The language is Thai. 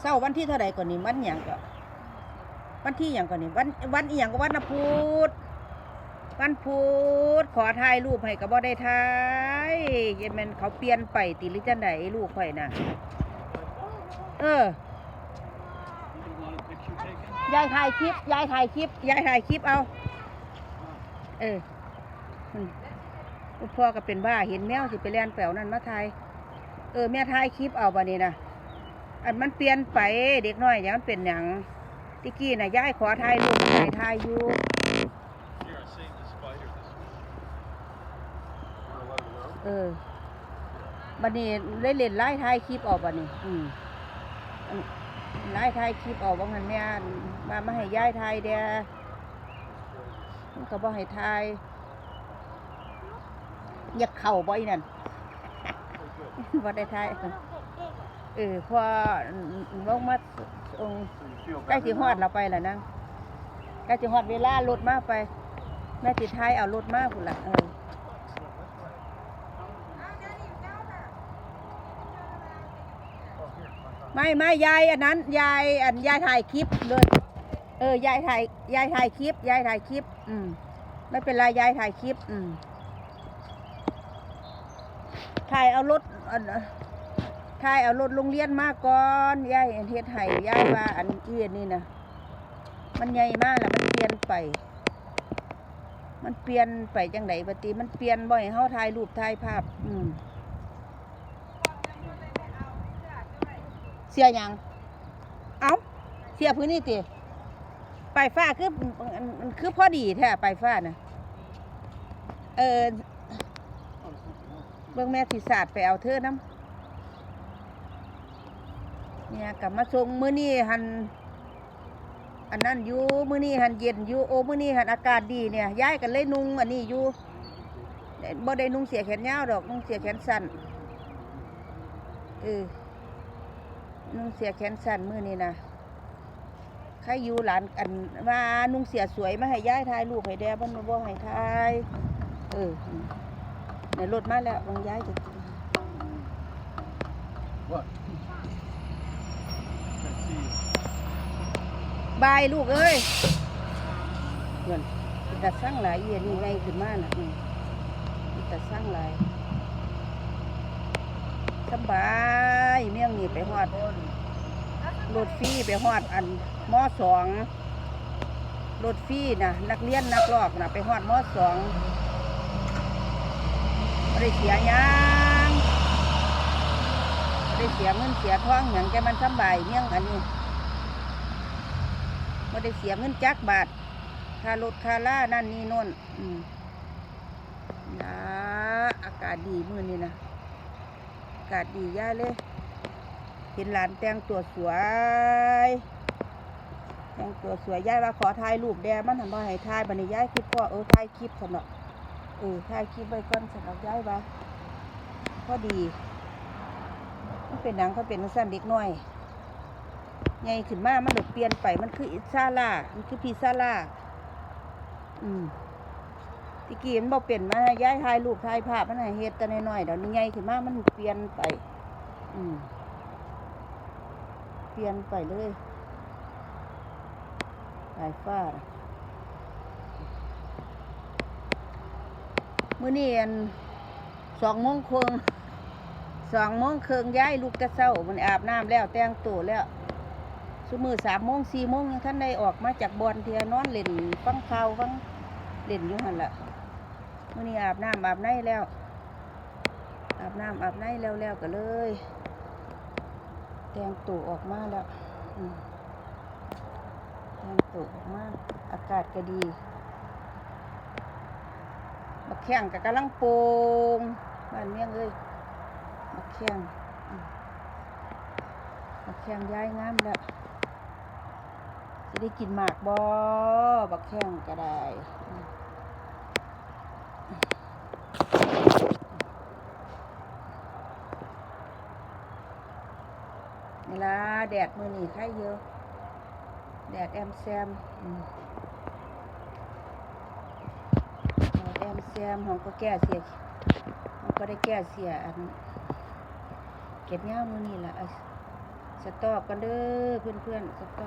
เศร้าวันที่เท่าไหร่ก่อนนี่วันหยังก็วันที่หยังก่อนนี่วันวันอีหยังก็วันพุธวันพุธขอถ่ายรูปให้ก็บ่ได้ถ่ายเยันแม่นเขาเปลี่ยนไปติหรือจังไดลูกข่อยน่ะเออยายถ่ายคลิปยายถ่ายคลิปยายถ่ายคลิปเอา เอออืมพ่อก็เป็นบ้าเห็นแมวสิไปเล่นแปลวนั่นมาถ่ายเออแม่ถ่ายคลิปเอาบัดนี้นะ อันมันเปลี่ยนไปเด็กน้อยอย่างมันเป็นหยังติกี้น่ะยายขอถ่ายรูปให้ถ่ายอยู่เออบัดนี้ได้เล่นไล่ถ่ายคลิปออกบัดนี้ อืมไล่ถ่ายคลิปออกว่างันแม่มามาให้ยายถ่ายเดียก็บ่ให้ถ่าย อยากเข่าบ่อยนั่นบ่ได้ถ่าย เออพอลงมาองใกล้สิฮอดเราไปแล้วนะใกล้สิฮอดเวลารถมากไป แม่ติดท้ายเอารถมากพุ่นละเออไม่ไม่ยายอันนั้นยายอันยายถ่ายคลิปเลยเออยายถ่ายยายถ่ายคลิปยายถ่ายคลิป อืมไม่เป็นไรยายถ่ายคลิป อืมถ่ายเอารถ่ายเอารถโรงเรียนมาก่อนยายเฮ็ดให้ยายว่าอันเอียนนี่นะมันใหญ่มากแล้วมันเปลี่ยนไป มันเปลี่ยนไปจังไดปติมันเปลี่ยนบ่อยเฮาถ่ายรูปถ่ายภาพ อืมเสียหยัง เอาเสียพื้นนี่ติไปฟ้าคือมันคือพอดีแท้ไปฟ้าน่ะเออเบิ่งแม่ศาสตร์ไปเอาเธอน้ำ เนี่ยกลับมาส่งมื้อนี้หันอันนั้นอยู่มื้อนี้หันเย็นอยู่โอ้มื้อนี้หันอากาศดีเนี่ยย้ายกันเลยนุ่งอันนี้อยู่บ่ได้นุ่งเสียแขนยาวดอกนุ่งเสียแขนสั้นเออนุ่งเสียแขนสั้นมือนี่นะใครอยู่หลานอันมานุ่งเสียสวยมาให้ย้ายทายลูกให้แด่บ้านมาบ่ให้ทายเออในรถมาแล้วบางย้ายจะ What? บายลูกเอ้ยเงินแต่สร้างหลายเยียนี่ไงขึ้นมาน่ะอืมแต่สร้างหลายสบายเมี่ยงนี่ไปฮอดรถฟรีไปฮอดอันมอสองรถฟรีนะนักเรียนนักลอกนะไปฮอดมอสองไม่ได้เสียยังไม่ได้เสียเงินเสียท้องอย่างแกมันสบายเมี่ยงอันนี้ ไม่ได้เสียเงินจักบาทค่ารถค่าล่านั่นนี่น่นอืมนะอากาศดีมื้อนี้นะอากาศดีย่าเลยเห็นหลานแต่งตัวสวยแต่งตัวสวยย่ายว่าขอถ่ายรูปแดมันทำบ่ให้ถ่ายบัดนี้ยายคิดพ่อเออถ่ายคลิปสนอกเออถ่ายคลิปไว้ก่อนสำหรับยายว่าพอดีมันเป็นหนังเขาเป็นสั้นเด็กน้อย ใหญ่ขึ้นมา มันเลยเปลี่ยนไป มันคืออิซาล่ามันคือพีซาล่าอืมตะกี้มันบอกเปลี่ยนมาย้ายถ่ายรูปถ่ายภาพมันให้เฮ็ดแต่น้อยๆเดี๋ยวนี้ใหญ่ขึ้นมา มันเปลี่ยนไป อืมเปลี่ยนไปเลยสายฟ้าน่ะมื้อนี้นสองโมงครึ่งสองโมงครึ่งย้ายลูกจะเศร้ามันอาบน้ำแล้วแต่งตัวแล้ว สมือสามโมงสี่โมงยังท่านได้ออกมาจากบอนเทียนอนเล่นฟังข่าวฟังเล่นอยู่หันละมื้อนี้อาบน้ำอาบในแล้ว อาบน้ำอาบในแล้วแล้วก็เลยแตงตัวออกมาแล้วแตงตัวออกมาอากาศก็ดีบักแข้งก็กำลังโปงบ้านเมียงเอ้ยบักแข้งมบักแข้งย้ายงามแล้ว จะได้กินหมากบอบักแข้งก็ได้เวลาแดดมือนี่ใครเยอะ แดดแอมแซมอืมแดดแอมแซมของก็แก้เสียของก็ได้แก้เสียอันเก็บเงามือนี่แหละสต็อกกันเด้อเพื่อนๆสต็อก